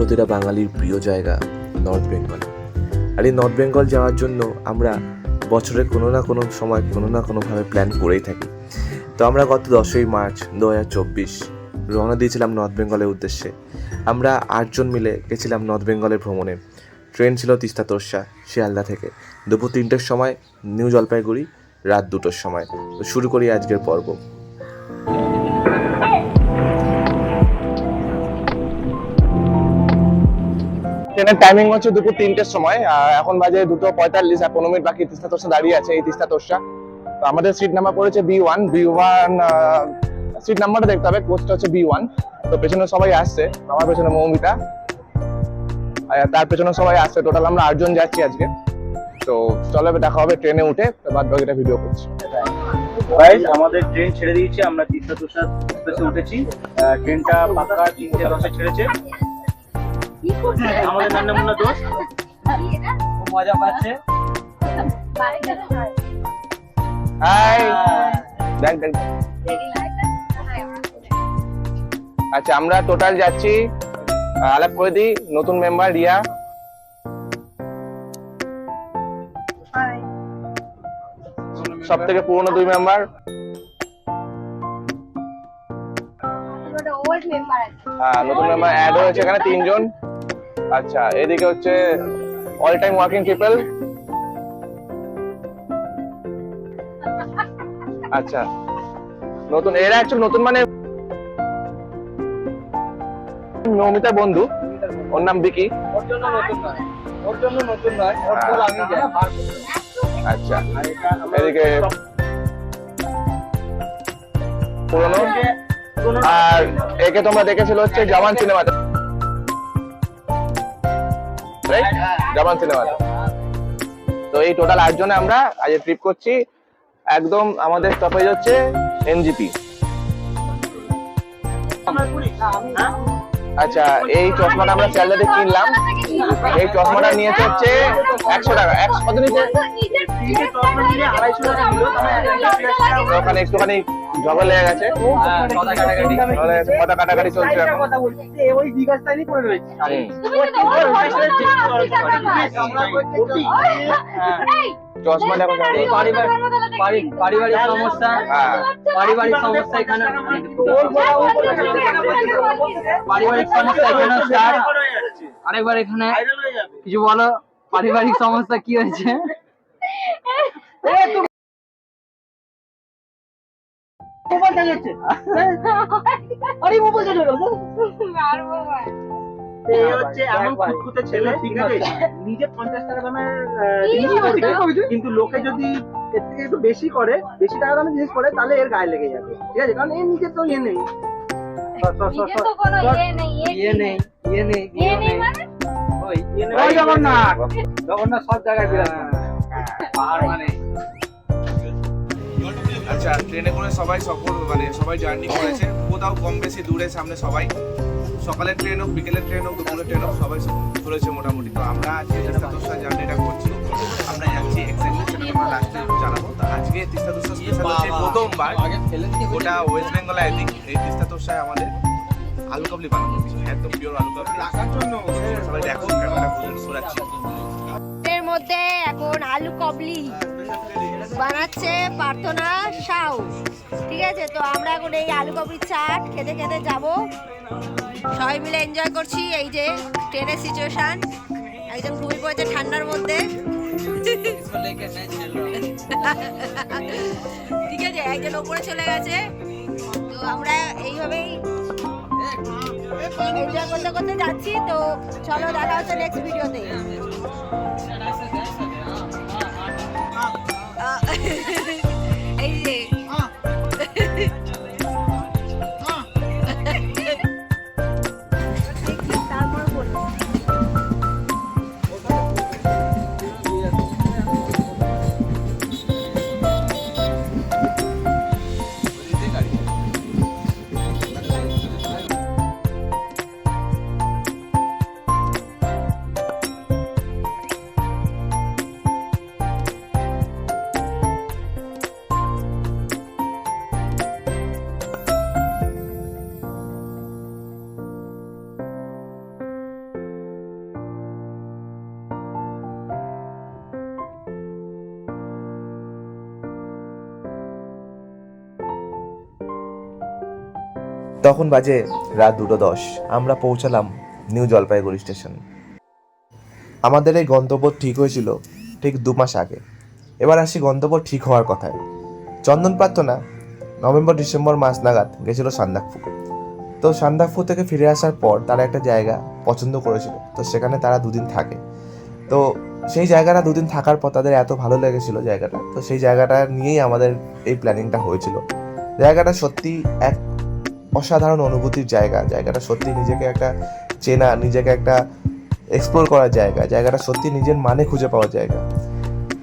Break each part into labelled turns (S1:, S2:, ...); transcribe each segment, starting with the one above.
S1: প্রতিটা বাঙালির প্রিয় জায়গা নর্থ বেঙ্গল আর এই নর্থ বেঙ্গল যাওয়ার জন্য আমরা বছরের কোনো না কোনো সময় কোনো না কোনোভাবে প্ল্যান করেই থাকি। তো আমরা গত দশই মার্চ দু হাজার চব্বিশ রওনা দিয়েছিলাম নর্থ বেঙ্গলের উদ্দেশ্যে। আমরা আটজন মিলে গেছিলাম নর্থ বেঙ্গলের ভ্রমণে। ট্রেন ছিল তিস্তা তোরসা, শিয়ালদা থেকে। দুপুর তিনটের সময় নিউ জলপাইগুড়ি রাত দুটোর সময়। তো শুরু করি আজকের পর্ব।
S2: ট্রেনের টাইমিং হচ্ছে দুপুর তিনটের সময় এখন বাজে দুটো পঁয়তাল্লিশ, আর পনেরো মিনিট বাকি তিস্তা তোরসা দাঁড়িয়ে আছে এই তিস্তা তোরসা তো আমাদের সিট নাম্বার পড়েছে B one B one seat নাম্বারটা দেখতে হবে কোচটা হচ্ছে বি ওয়ান তো পেছনে সবাই আসছে, আমার পেছনে মৌমিতা তার পেছনে সবাই আসছে। টোটাল আমরা আটজন যাচ্ছি আজকে। তো চলো দেখা হবে ট্রেনে উঠে বাদ বাকিটা ভিডিও করছি।
S3: আমাদের ট্রেন ছেড়ে দিয়েছে, আমরা তিস্তা তুষার উঠেছি। ট্রেনটা পাক্কা তিনটে দশে ছেড়েছে। আমাদের নান্নামুন্না দোষ। মজা পাচ্ছে।
S2: হাই। দেখ দেখ। আচ্ছা আমরা টোটাল যাচ্ছি। আলাপ করে দিই নতুন মেম্বার রিয়া। সব থেকে পুরনো দুই মেম্বার হ্যাঁ নতুন মেম্বার অ্যাড হয়েছে এখানে তিনজন। আচ্ছা এদিকে হচ্ছে অল টাইম ওয়ার্কিং পিপল আচ্ছা নতুন এরা অ্যাকচুয়ালি নতুন মানে নমিতা বন্ধু ওর নাম বিকি।
S3: ওর জন্য নতুন নয়। ওর জন্য নতুন নয় ওর ফল আমি যাই
S2: আচ্ছা এদিকে পুরনো। আর একে তোমরা দেখেছিল হচ্ছে জওয়ান সিনেমাতে রাইট জওয়ান সিনেমাতে তো এই টোটাল আট জনে আমরা আজ ট্রিপ করছি একদম আমাদের স্টপেজ হচ্ছে এনজিপি
S3: হ্যাঁ?
S2: আচ্ছা এই চশমাটা আমরা স্যালারি কিনলাম এই চশমাটা নিয়েছে হচ্ছে একশো টাকা একশো কত নিচে ওখানে একটুখানি ঝগড়া লেগে গেছে।
S3: হ্যাঁ, কথা কাটাকাটি।
S2: চলছে
S3: ওই করে রয়েছে।
S2: চশমা দেখো
S3: পারিবারিক সমস্যা।
S2: হ্যাঁ।
S3: পারিবারিক সমস্যা এখানে পারিবারিক সমস্যা এখানে স্যার। আরেকবার এখানে। কিছু বলো? পারিবারিক সমস্যা কি হয়েছে? জিনিস করবে, কিন্তু লোকে যদি এর থেকে একটু বেশি করে বেশি টাকা দামের জিনিস করে তাহলে এর গায়ে লেগে যাবে। ঠিক আছে? কারণ এর নিজে তো ইয়ে নেই। ইয়ে নেই ইয়ে নেই ইয়ে নেই ওই ইয়ে জগন্নাথ! জগন্নাথ সব জায়গায় বিরাজ। পাহাড় মানে।
S2: আচ্ছা ট্রেনে করে সবাই সফর মানে সবাই জার্নি করেছে। কোথাও কম বেশি দূরে সামনে সবাই সকালের ট্রেন হোক বিকেলের ট্রেন হোক দুপুরের ট্রেন হোক সবাই ধরেছে মোটামুটি। তো আমরা আজকে তিস্তা তোষা জার্নিটা করছি। আমরা যাচ্ছি এক্স্যাক্টলি সেটা তোমরা লাস্টে জানাব। তো আজকে তিস্তা তোষা স্পেশাল হচ্ছে প্রথমবার। ওটা ওয়েস্ট বেঙ্গলে আই থিঙ্ক এই তিস্তা তোষায় আমাদের আলু কাবলি বানানো একদম পিওর আলু কাবলি। রাখার জন্য। সবাই দেখো ক্যামেরা ঘোরাচ্ছি
S4: এর মধ্যে এখন আলু কবলি বানাচ্ছে প্রার্থনা সাউ। ঠিক আছে? তো আমরা এখন এই আলু কবলির চাট খেতে খেতে যাব। সবাই মিলে এনজয় করছি এই যে ট্রেনের সিচুয়েশন একদম ঘুমিয়ে পড়েছে ঠান্ডার মধ্যে। ঠিক আছে? একজন ওপরে চলে গেছে। তো আমরা এইভাবেই এনজয় করতে করতে যাচ্ছি। তো চলো দেখা হচ্ছে নেক্সট ভিডিওতে Yeah.
S1: তখন বাজে রাত দুটো দশ। আমরা পৌঁছালাম নিউ জলপাইগুড়ি স্টেশন। আমাদের এই গন্তব্য ঠিক হয়েছিল ঠিক দু মাস আগে। এবার আসি গন্তব্য ঠিক হওয়ার কথায়। চন্দন প্রার্থনা, নভেম্বর, ডিসেম্বর মাস নাগাদ গেছিল সান্দাকফু। তো সান্দাকফু থেকে ফিরে আসার পর তারা একটা জায়গা পছন্দ করেছিল। তো সেখানে তারা দুদিন থাকে। তো সেই জায়গাটা দুদিন থাকার পর তাদের এত ভালো লেগেছিল জায়গাটা। তো সেই জায়গাটা নিয়েই আমাদের এই প্ল্যানিংটা হয়েছিল। জায়গাটা সত্যি এক অসাধারণ অনুভূতির জায়গা। জায়গাটা সত্যি নিজেকে একটা চেনা, নিজেকে একটা এক্সপ্লোর করার জায়গা। জায়গাটা সত্যি নিজের মানে খুঁজে পাওয়ার জায়গা।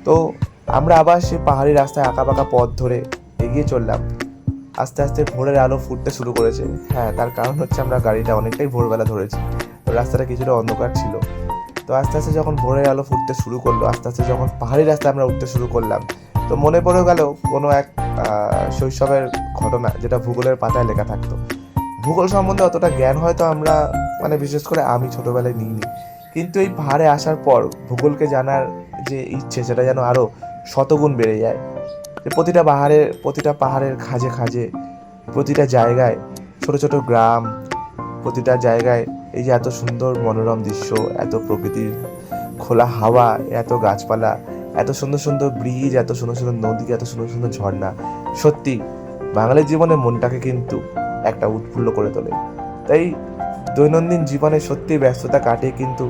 S1: তো আমরা আবার সেই পাহাড়ি রাস্তায় আঁকা বাঁকা পথ ধরে এগিয়ে চললাম। আস্তে আস্তে ভোরের আলো ফুটতে শুরু করেছে। হ্যাঁ তার কারণ হচ্ছে আমরা গাড়িটা অনেকটাই ভোরবেলা ধরেছি। তো রাস্তাটা কিছুটা অন্ধকার ছিল। তো আস্তে আস্তে যখন ভোরের আলো ফুটতে শুরু করল, আস্তে আস্তে যখন পাহাড়ি রাস্তায় আমরা উঠতে শুরু করলাম, তো মনে পড়ে গেল কোনো এক শৈশবের ঘটনা যেটা ভূগোলের পাতায় লেখা থাকতো। ভূগোল সম্বন্ধে অতটা জ্ঞান হয়তো আমরা মানে বিশেষ করে আমি ছোটবেলায় নিইনি। কিন্তু এই পাহাড়ে আসার পর ভূগোলকে জানার যে ইচ্ছে, সেটা যেন আরও শতগুণ বেড়ে যায়। প্রতিটা পাহাড়ের প্রতিটা পাহাড়ের খাজে খাজে, প্রতিটা জায়গায় ছোট ছোট গ্রাম, প্রতিটা জায়গায় এই যে এত সুন্দর মনোরম দৃশ্য, এত প্রকৃতির খোলা হাওয়া, এত গাছপালা এত সুন্দর সুন্দর ব্রিজ, এত সুন্দর সুন্দর নদী, এত সুন্দর সুন্দর ঝর্ণা। সত্যি, বাঙালির জীবনে মনটাকে কিন্তু একটা উৎফুল্ল করে তোলে। তাই দৈনন্দিন জীবনে সত্যি ব্যস্ততা কাটিয়ে কিন্তু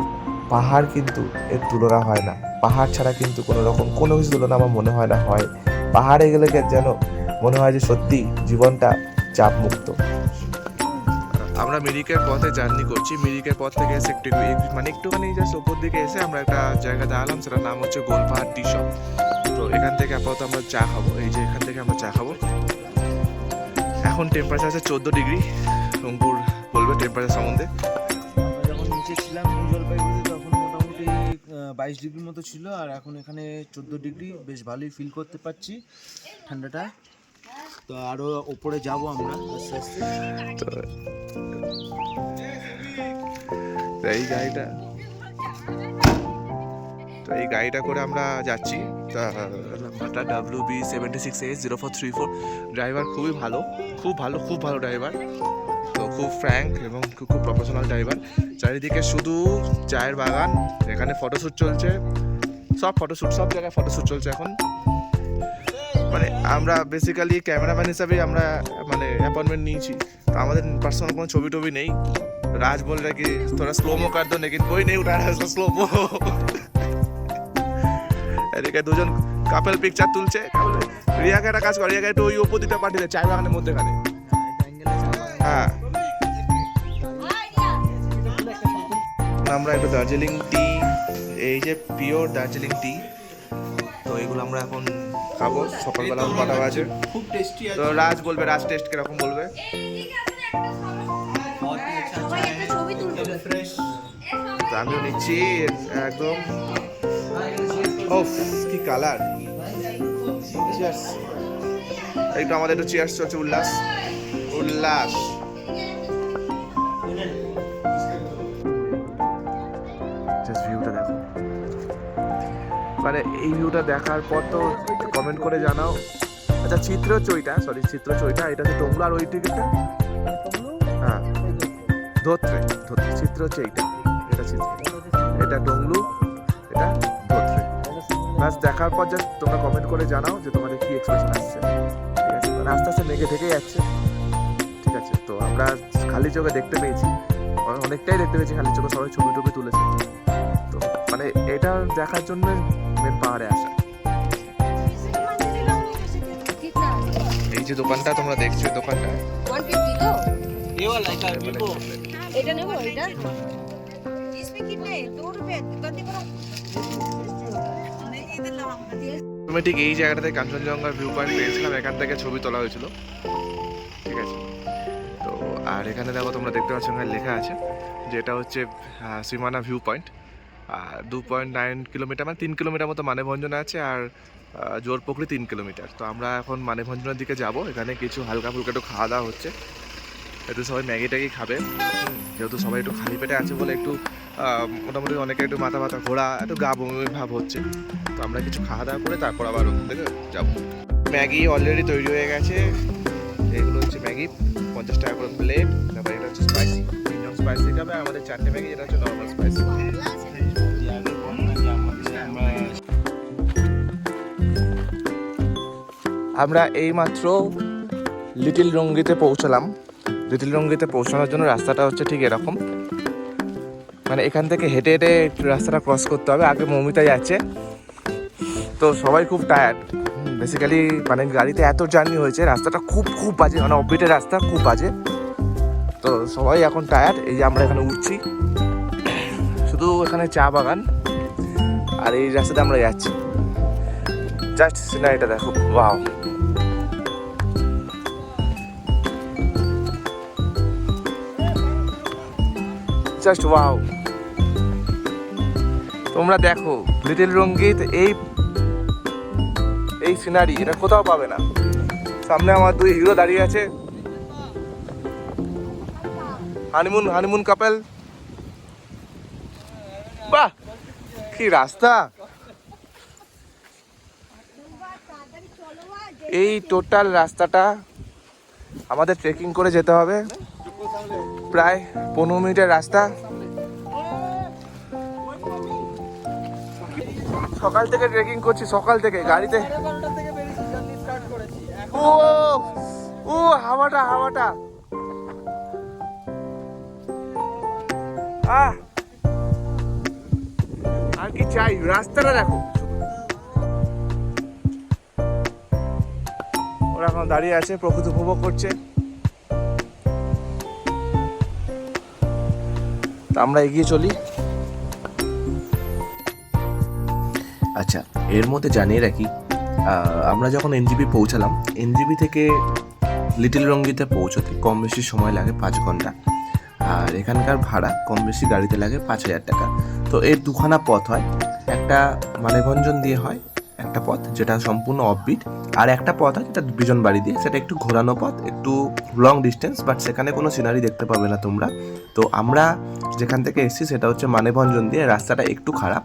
S1: পাহাড় কিন্তু এর তুলনা হয় না। পাহাড় ছাড়া কিন্তু কোনো রকম, কোনো কিছু তুলনা আমার মনে হয় না, হয়। পাহাড়ে গেলে যেন মনে হয় যে সত্যি জীবনটা চাপ মুক্ত
S2: আমরা মিরিকের পথে জার্নি করছি। মিরিকের পথ থেকে এসে একটু একটু- মানে একটুখানি জাস্ট ওপর দিকে এসে আমরা একটা জায়গা দাঁড়ালাম সেটার নাম হচ্ছে গোলপাহাড় টি শপ তো এখান থেকে আপাতত আমরা চা খাব। এই যে এখান থেকে আমরা চা খাব। এখন টেম্পারেচার আছে চোদ্দ ডিগ্রি। অঙ্কুর বলবে টেম্পারেচার সম্বন্ধে।
S5: আমরা যখন নিচে ছিলাম নিউ জলপাইগুড়ি তখন মোটামুটি বাইশ ডিগ্রির মতো ছিল। আর এখন এখানে চোদ্দ ডিগ্রি। বেশ ভালোই ফিল করতে পারছি ঠান্ডাটা। তো আরও ওপরে যাব আমরা
S2: এই গাড়িটা, তো এই গাড়িটা করে আমরা যাচ্ছি। তা নাম্বারটা W B seventy six H zero four three four driver খুবই ভালো, খুব ভালো খুব ভালো ড্রাইভার তো খুব ফ্র্যাঙ্ক এবং খুব প্রফেশনাল ড্রাইভার চারিদিকে শুধু চায়ের বাগান, এখানে ফটোশ্যুট চলছে। সব ফটোশ্যুট সব জায়গায় ফটোশ্যুট চলছে এখন। মানে আমরা বেসিক্যালি ক্যামেরাম্যান হিসাবে আমরা মানে অ্যাপয়েন্টমেন্ট নিয়েছি। তো আমাদের পার্সোনাল কোনো ছবি টবি নেই। রাজ বলে নাকি, তোরা স্লোমো কাট দো নাকি বই নেই উঠা স্লোমো এদিকে দুজন কাপেল পিকচার তুলছে। রিয়াকে একটা কাজ করে, রিয়াকে একটু ওই ওপর দিতে পাঠিয়ে দেয় চায় বাগানের মধ্যেখানে। হ্যাঁ। আমরা একটু দার্জিলিং টি এই যে পিওর দার্জিলিং টি এগুলো আমরা এখন খাব। সকালবেলা কটা বাজে
S5: খুব টেস্টি
S2: তো রাজ বলবে রাজ টেস্ট কীরকম বলবে? আমিও নিচ্ছি একদম। ওফ কি কালার একটু আমাদের একটু চিয়ার্স চলছে উল্লাস। উল্লাস। মানে এই ভিউটা দেখার পর তো কমেন্ট করে জানাও। আচ্ছা চিত্র চইটা সরি চিত্র চইটা এটা হচ্ছে টংলা আর ওই টিকিটটা হ্যাঁ ধোত্রে ধোত্রে, চিত্র হচ্ছে এইটা এটা চিত্র। এটা ডংলু এটা ধোত্রে। ব্যাস, দেখার পর জাস্ট তোমরা কমেন্ট করে জানাও যে তোমাদের কি এক্সপ্রেশন আসছে। ঠিক আছে? মানে আস্তে আস্তে মেঘে ঢেকে যাচ্ছে। ঠিক আছে? তো আমরা খালি চোখে দেখতে পেয়েছি। অনেকটাই দেখতে পেয়েছি খালি চোখে, সবাই ছবি টবি তুলেছে। তো মানে এটা দেখার জন্য আমাদের পাহাড়ে আসা। এই যে দোকানটা তোমরা দেখছ দোকানটা? তুমি ঠিক এই জায়গাটাতে কাঞ্চনজঙ্ঘার ভিউ পয়েন্ট পেয়েছিলাম এখান থেকে ছবি তোলা হয়েছিল। ঠিক আছে? তো আর এখানে দেখো তোমরা দেখতে পাচ্ছ এখানে লেখা আছে যেটা হচ্ছে সীমানা ভিউ পয়েন্ট দু পয়েন্ট নাইন কিলোমিটার মানে তিন কিলোমিটার মতো মানেভঞ্জনা আছে আর আহ, জোরপুকুরি তিন কিলোমিটার। তো আমরা এখন মানেভঞ্জনার দিকে যাব এখানে কিছু হালকা ফুলকা একটু খাওয়া দাওয়া হচ্ছে। একটু সবাই ম্যাগি ট্যাগি খাবে। যেহেতু সবাই একটু খালি পেটে আছে বলে একটু মোটামুটি অনেকে একটু মাথা মাথা ঘোরা একটু গা বমি ভাব হচ্ছে। তো আমরা কিছু খাওয়া দাওয়া করে তারপর আবার ওখান থেকে যাব। ম্যাগি অলরেডি তৈরি হয়ে গেছে। এগুলো হচ্ছে ম্যাগি পঞ্চাশ টাকা করে প্লেট তারপর এটা হচ্ছে স্পাইসি তিনজন স্পাইসি খাবে আমাদের চারটে ম্যাগি যেটা হচ্ছে নর্মাল স্পাইসি আমরা এইমাত্র লিটিল রঙ্গিতে পৌঁছালাম। লিটিল রঙ্গিতে পৌঁছানোর জন্য রাস্তাটা হচ্ছে ঠিক এরকম। মানে এখান থেকে হেঁটে হেঁটে রাস্তাটা ক্রস করতে হবে। আগে মৌমিতা যাচ্ছে। তো সবাই খুব টায়ার্ড বেসিক্যালি মানে গাড়িতে এত জার্নি হয়েছে, রাস্তাটা খুব খুব বাজে। মানে অববিটের রাস্তা, খুব বাজে। তো সবাই এখন টায়ার্ড এই যে আমরা এখানে উঠছি। শুধু এখানে চা বাগান। আর এই রাস্তাতে আমরা যাচ্ছি। জাস্ট সিনারিটা দেখো। ওয়াও জাস্ট ওয়াও তোমরা দেখো লিটিল রঙ্গিত এই এই সিনারি এটা কোথাও পাবে না। সামনে আমার দুই হিরো দাঁড়িয়ে আছে। হানিমুন হানিমুন কাপেল বাহ, কি রাস্তা। এই টোটাল রাস্তাটা আমাদের ট্রেকিং করে যেতে হবে। প্রায় পনেরো মিনিটের রাস্তা। সকাল থেকে ট্রেকিং করছি, সকাল থেকে গাড়িতে। ও ও, হাওয়াটা হাওয়াটা। আহ। আর কি চাই? রাস্তাটা দেখো। ওরা এখন দাঁড়িয়ে আছে, প্রকৃতি উপভোগ করছে। আমরা এগিয়ে চলি।
S1: আচ্ছা এর মধ্যে জানিয়ে রাখি আমরা যখন এনজিবি পৌঁছালাম, এনজিবি থেকে লিটল রঙ্গিতে পৌঁছতে কম বেশি সময় লাগে পাঁচ ঘণ্টা। আর এখানকার ভাড়া কম বেশি গাড়িতে লাগে পাঁচ হাজার টাকা। তো এর দুখানা পথ হয়। একটা মানেভঞ্জন দিয়ে হয় একটা পথ, যেটা সম্পূর্ণ অফবিট আর একটা পথ হয় যেটা বিজন বাড়ি দিয়ে, সেটা একটু ঘোরানো পথ, একটু লং ডিস্টেন্স বাট সেখানে কোনো সিনারি দেখতে পাবে না তোমরা। তো আমরা যেখান থেকে এসেছি, সেটা হচ্ছে মানেভঞ্জন দিয়ে, রাস্তাটা একটু খারাপ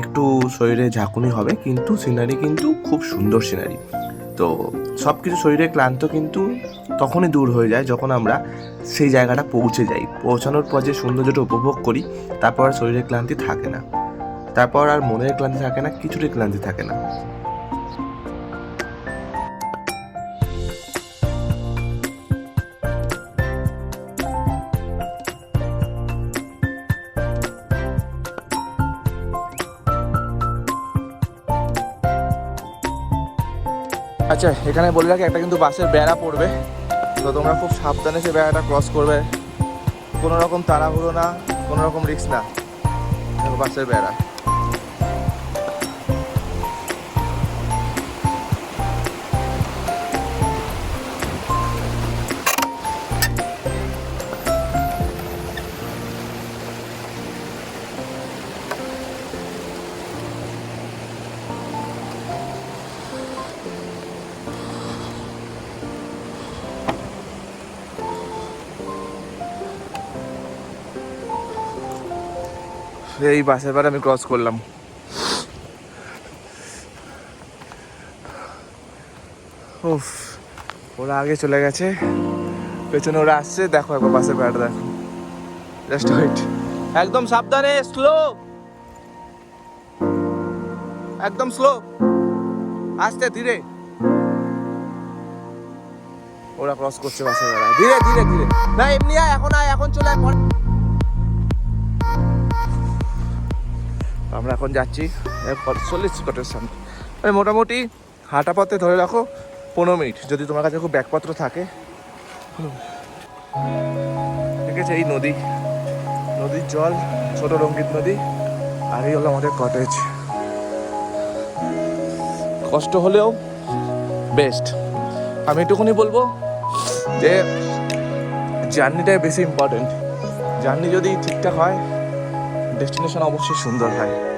S1: একটু শরীরে ঝাঁকুনি হবে, কিন্তু সিনারি কিন্তু খুব সুন্দর সিনারি তো সব কিছু শরীরে ক্লান্ত কিন্তু তখনই দূর হয়ে যায়, যখন আমরা সেই জায়গাটা পৌঁছে যাই। পৌঁছানোর পর যে সৌন্দর্যটা উপভোগ করি, তারপর শরীরে ক্লান্তি থাকে না। তারপর আর মনের ক্লান্তি থাকে না, কিছুরই ক্লান্তি থাকে না।
S2: আচ্ছা এখানে বলে রাখি, একটা কিন্তু বাসের বেড়া পড়বে। তো তোমরা খুব সাবধানে সে বেড়াটা ক্রস করবে। কোনো রকম তাড়াহুড়ো না, কোনো রকম রিক্স না। বাসের বেড়া। এই বাসের বেড়া আমি ক্রস করলাম। উফ, ওরা আগে চলে গেছে, পেছনে ওরা আসছে, দেখো একবার বাসের বেড়াটা দেখো। জাস্ট ওয়েট একদম সাবধানে স্লো একদম স্লো আস্তে ধীরে। ওরা ক্রস করছে বাসের বেড়া ধীরে ধীরে ধীরে। না, এমনি আয়, এখন আয়, এখন চলে আয় আমরা এখন যাচ্ছি চল্লিশ স্পটের সামনে। মানে মোটামুটি হাঁটা পথে ধরে রাখো পনেরো মিনিট, যদি তোমার কাছে খুব ব্যাগপত্র থাকে। ঠিক আছে এই নদী? নদীর জল, ছোট রঙ্গিত নদী, আর এই হলো আমাদের কটেজ কষ্ট হলেও বেস্ট আমি একটুখানি বলব যে জার্নিটাই বেশি ইম্পর্টেন্ট জার্নি যদি ঠিকঠাক হয় ডেস্টিনেশন অবশ্যই সুন্দর হয়।